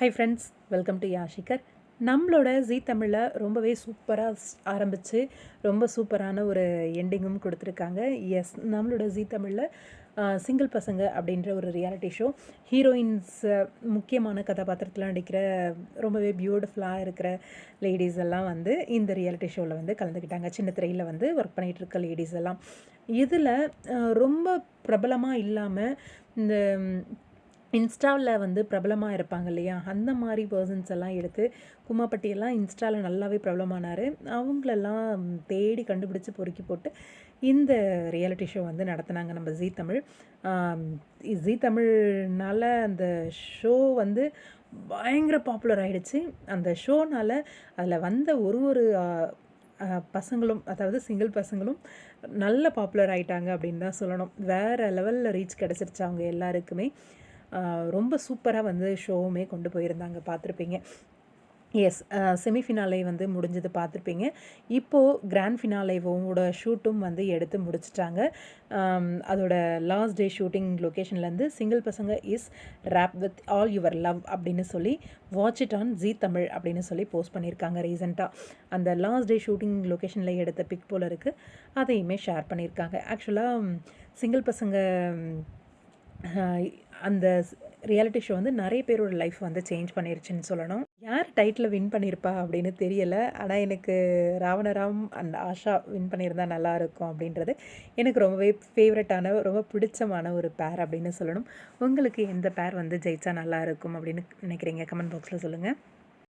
High friends welcome to யாஷிகர் நம்மளோட ஜீ தமிழில் ரொம்பவே சூப்பராக ஆரம்பித்து ரொம்ப சூப்பரான ஒரு எண்டிங்கும் கொடுத்துருக்காங்க. எஸ் நம்மளோட ஜீ தமிழில் சிங்கிள் பசங்க அப்படின்ற ஒரு ரியாலிட்டி ஷோ ஹீரோயின்ஸ் முக்கியமான கதாபாத்திரத்தில் நடிக்கிற ரொம்பவே பியூட்டிஃபுல்லாக இருக்கிற லேடிஸ் எல்லாம் வந்து இந்த ரியாலிட்டி ஷோவில் வந்து கலந்துக்கிட்டாங்க. சின்ன திரையில் வந்து ஒர்க் பண்ணிகிட்டு இருக்க லேடிஸ் எல்லாம். இதில் ரொம்ப பிரபலமாக இல்லாமல் இந்த இன்ஸ்டாவில் வந்து பிரபலமாக இருப்பாங்க இல்லையா? அந்த மாதிரி பர்சன்ஸ் எல்லாம் எடுத்து கும்மாப்பட்டியெல்லாம் இன்ஸ்டாவில் நல்லாவே பிரபலமானார். அவங்களெல்லாம் தேடி கண்டுபிடிச்சி பொறுக்கி போட்டு இந்த ரியாலிட்டி ஷோ வந்து நடத்தினாங்க நம்ம ஜீ தமிழ். ஜீ தமிழ்னால அந்த ஷோ வந்து பயங்கர பாப்புலர் ஆகிடுச்சு அந்த ஷோனால் அதில் வந்த ஒரு ஒரு பசங்களும் அதாவது சிங்கிள் பசங்களும் நல்ல பாப்புலர் ஆகிட்டாங்க அப்படின்னு தான் சொல்லணும். வேறு லெவலில் ரீச் கிடச்சிருச்சு அவங்க எல்லாருக்குமே. ரொம்ப சூப்பராக வந்து ஷோவுமே கொண்டு போயிருந்தாங்க பார்த்துருப்பீங்க. எஸ் செமிஃபினாலே வந்து முடிஞ்சது பார்த்துருப்பீங்க. இப்போது கிராண்ட் ஃபினாலேவோட ஷூட்டும் வந்து எடுத்து முடிச்சிட்டாங்க. அதோட லாஸ்ட் டே ஷூட்டிங் லொக்கேஷன்லேருந்து சிங்கிள் பசங்க is wrap with all your love அப்படின்னு சொல்லி watch it on Zee Tamil அப்படின்னு சொல்லி போஸ்ட் பண்ணியிருக்காங்க ரீசெண்டாக அந்த லாஸ்ட் டே ஷூட்டிங் லொக்கேஷனில் எடுத்த பிக் போல் இருக்குது அதையுமே ஷேர் பண்ணியிருக்காங்க. ஆக்சுவலாக சிங்கிள் பசங்க அந்த ரியாலிட்டி ஷோ வந்து நிறைய பேரோட லைஃப் வந்து சேஞ்ச் பண்ணிருச்சுன்னு சொல்லணும். யார் டைட்டில் வின் பண்ணியிருப்பா அப்படின்னு தெரியலை. ஆனால் எனக்கு ராவணராம் அண்ட் ஆஷா வின் பண்ணியிருந்தா நல்லாயிருக்கும் அப்படின்றது எனக்கு ரொம்பவே ஃபேவரட்டான ரொம்ப பிடிச்சமான ஒரு பேர் அப்படின்னு சொல்லணும். உங்களுக்கு எந்த பேர் வந்து ஜெயிச்சா நல்லா இருக்கும் அப்படின்னு நினைக்கிறீங்க? கமெண்ட் பாக்ஸில் சொல்லுங்கள்